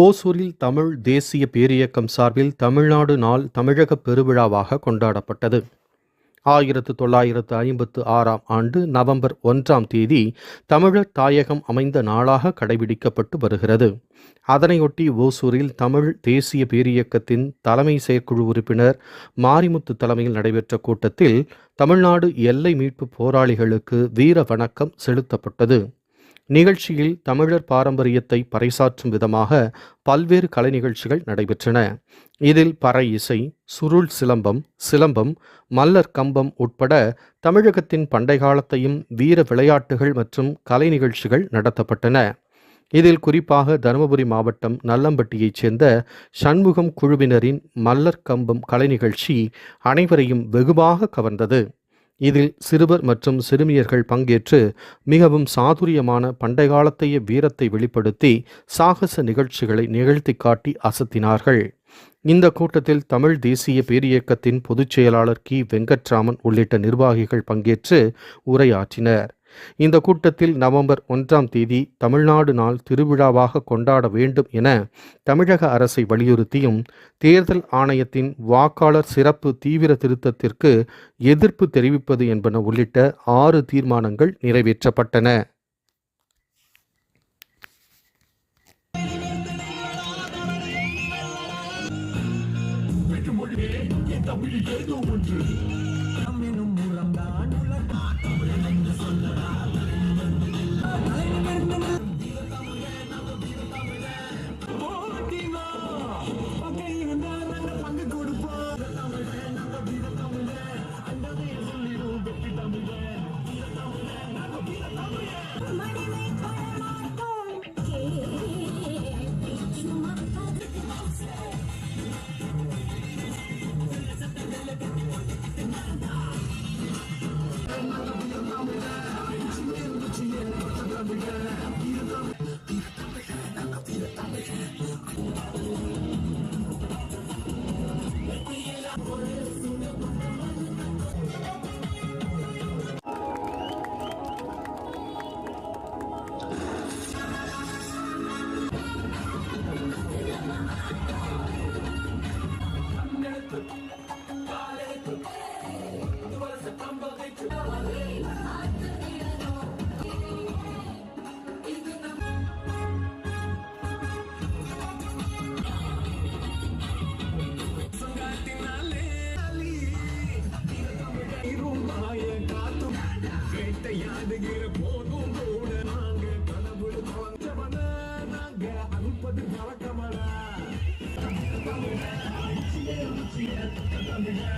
ஓசூரில் தமிழ் தேசிய பேரியக்கம் சார்பில் தமிழ்நாடு நாள் தமிழக பெருவிழாவாக கொண்டாடப்பட்டது. ஆயிரத்து தொள்ளாயிரத்து ஐம்பத்து ஆறாம் ஆண்டு நவம்பர் ஒன்றாம் தேதி தமிழர் தாயகம் அமைந்த நாளாக கடைபிடிக்கப்பட்டு வருகிறது. அதனையொட்டி ஓசூரில் தமிழ் தேசிய பேரியக்கத்தின் தலைமை செயற்குழு உறுப்பினர் மாரிமுத்து தலைமையில் நடைபெற்ற கூட்டத்தில் தமிழ்நாடு எல்லை மீட்பு போராளிகளுக்கு வீர வணக்கம் செலுத்தப்பட்டது. நிகழ்ச்சியில் தமிழர் பாரம்பரியத்தை பறைசாற்றும் விதமாக பல்வேறு கலை நிகழ்ச்சிகள் நடைபெற்றன. இதில் பறை இசை சுருள் சிலம்பம் சிலம்பம் மல்லர் கம்பம் உட்பட தமிழகத்தின் பண்டை காலத்தையும் வீர விளையாட்டுகள் மற்றும் கலை நிகழ்ச்சிகள் நடத்தப்பட்டன. இதில் குறிப்பாக தருமபுரி மாவட்டம் நல்லம்பட்டியைச் சேர்ந்த சண்முகம் குழுவினரின் மல்லர் கம்பம் கலை நிகழ்ச்சி அனைவரையும் வெகுவாக கவர்ந்தது. இதில் சிறுவர் மற்றும் சிறுமியர்கள் பங்கேற்று மிகவும் சாதுரியமான பண்டைகாலத்தைய வீரத்தை வெளிப்படுத்தி சாகச நிகழ்ச்சிகளை நிகழ்த்தி காட்டி அசத்தினார்கள். இந்த கூட்டத்தில் தமிழ் தேசிய பேரியக்கத்தின் பொதுச் செயலாளர் கி. வெங்கட்ராமன் உள்ளிட்ட நிர்வாகிகள் பங்கேற்று உரையாற்றினர். இந்த கூட்டத்தில் நவம்பர் ஒன்றாம் தேதி தமிழ்நாடு நாள் திருவிழாவாக கொண்டாட வேண்டும் என தமிழக அரசை வலியுறுத்தியும் தேர்தல் ஆணையத்தின் வாக்காளர் சிறப்பு தீவிர திருத்தத்திற்கு எதிர்ப்பு தெரிவிப்பது என்பன உள்ளிட்ட ஆறு தீர்மானங்கள் நிறைவேற்றப்பட்டன. தமிழ் ஏதோ ஒன்று வேட்டையாடுகிற போதும் கூட நாங்க கடவுள் குறைஞ்சவன நாங்க அனுப்பது வழக்கமடா தமிழ தமிழ